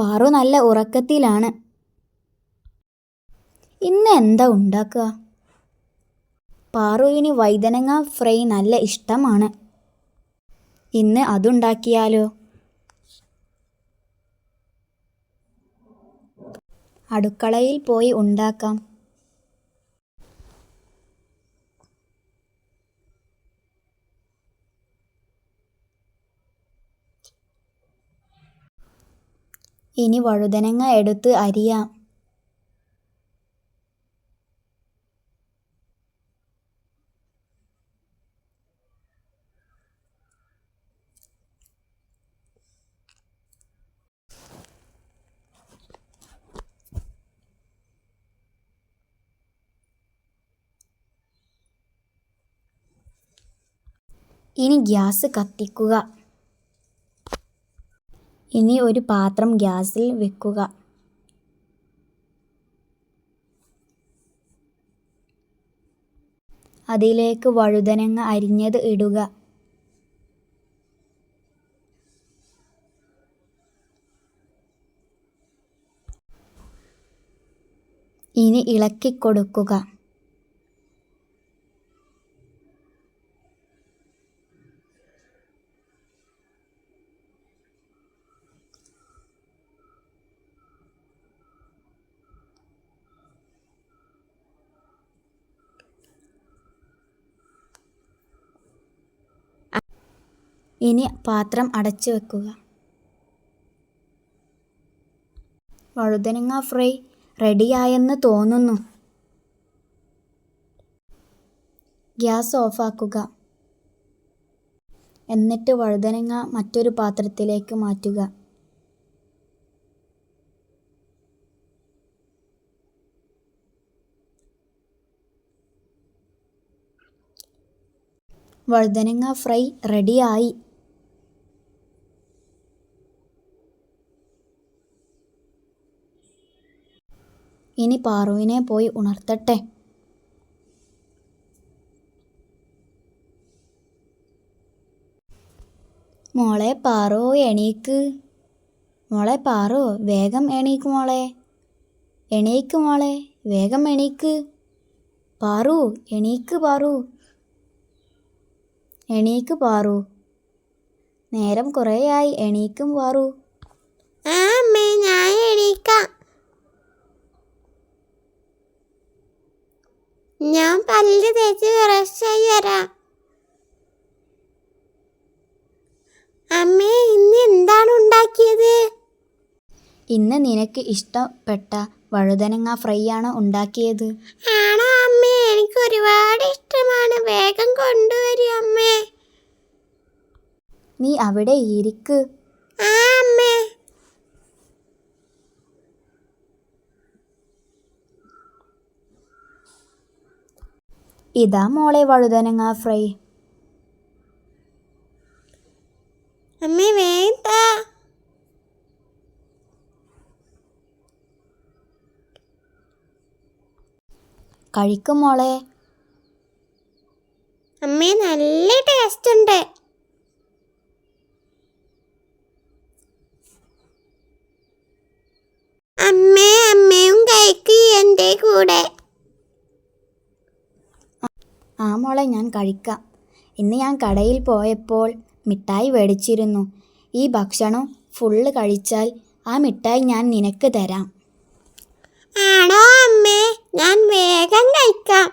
പാറു നല്ല ഉറക്കത്തിലാണ്. ഇന്ന് എന്താ ഉണ്ടാക്കുക? പാറുവിന് വൈതനങ്ങ ഫ്രൈ നല്ല ഇഷ്ടമാണ്. ഇന്ന് അതുണ്ടാക്കിയാലോ? അടുക്കളയിൽ പോയി ഉണ്ടാക്കാം. ഇനി വഴുതനങ്ങ എടുത്ത് അരിയാം. ഇനി ഗ്യാസ് കത്തിക്കുക. ഇനി ഒരു പാത്രം ഗ്യാസിൽ വെക്കുക. അതിലേക്ക് വഴുതനങ്ങ അരിഞ്ഞത് ഇടുക. ഇനി ഇളക്കി കൊടുക്കുക. ഇനി പാത്രം അടച്ചു വെക്കുക. വഴുതനങ്ങ ഫ്രൈ റെഡിയായെന്ന് തോന്നുന്നു. ഗ്യാസ് ഓഫാക്കുക. എന്നിട്ട് വഴുതനങ്ങ മറ്റൊരു പാത്രത്തിലേക്ക് മാറ്റുക. വഴുതനങ്ങ ഫ്രൈ റെഡിയായി. ഇനി പാറുവിനെ പോയി ഉണർത്തട്ടെ. മോളെ പാറു എണീക്ക്. മോളെ പാറു വേഗം എണീക്ക് മോളെ. എണീക്ക് മോളെ വേഗം എണീക്ക്. പാറു എണീക്ക് പാറു. എണീക്ക് പാറു. നേരം കുറേയായി എണീക്കും പാറു ആ അമ്മേ ഞാൻ എണീക്കാം ഞാൻ പല്ല് തേച്ച് ഫ്രഷായി വരാം. അമ്മേ ഇന്ന് എന്താണ് ഉണ്ടാക്കിയത്? ഇന്ന് നിനക്ക് ഇഷ്ടപ്പെട്ട വഴുതനങ്ങ ഫ്രൈ ആണ് ഉണ്ടാക്കിയത്. ആണോ അമ്മേ? എനിക്ക് ഒരുപാട് ഇഷ്ടമാണ്. വേഗം കൊണ്ടുവരും അമ്മേ. നീ അവിടെ ഇരിക്ക് ആ അമ്മേ ഇതാ മോളെ വഴുതനങ്ങ ഫ്രൈ. അമ്മേ കഴിക്കും മോളെ അമ്മേ നല്ല ടേസ്റ്റ് ഉണ്ട് അമ്മേ അമ്മയും കഴിക്ക് എന്റെ കൂടെ ആ മോളെ ഞാൻ കഴിക്കാം. ഇന്ന് ഞാൻ കടയിൽ പോയപ്പോൾ മിഠായി മേടിച്ചിരുന്നു. ഈ ഭക്ഷണം ഫുള്ള് കഴിച്ചാൽ ആ മിഠായി ഞാൻ നിനക്ക് തരാം. ആണോ അമ്മേ? ഞാൻ വേഗം കഴിക്കാം.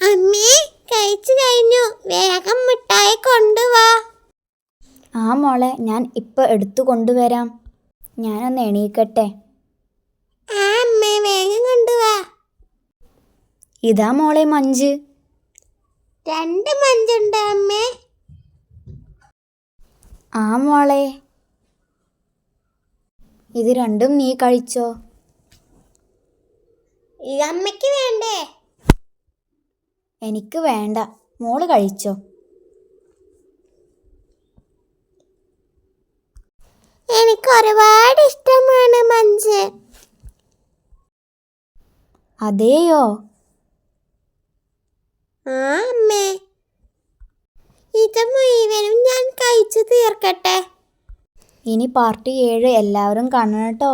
അമ്മേ കഴിച്ചു കഴിഞ്ഞു. വേഗം മിഠായി കൊണ്ടുവാ. ആ മോളെ ഞാൻ ഇപ്പോൾ എടുത്തു കൊണ്ടുവരാം. ഞാനൊന്ന് എണീക്കട്ടെ. വേഗം കൊണ്ടുവാ. ഇതാ മോളെ മഞ്ച്. രണ്ട് മഞ്ചുണ്ട് അമ്മേ. ആ മോളെ. ഇത് രണ്ടും നീ കഴിച്ചോ? അമ്മയ്ക്ക് വേണ്ടേ? എനിക്ക് വേണ്ട. മോൾ കഴിച്ചോ എനിക്ക് ഒരുപാട് ഇഷ്ടമാണ് മഞ്ച് അതെയോ? ആ അമ്മേ. ഇത് മുഴുവനും ഞാൻ കഴിച്ചു തീർക്കട്ടെ. ഇനി പാർട്ടി ഏഴ് എല്ലാവരും കാണണം കേട്ടോ.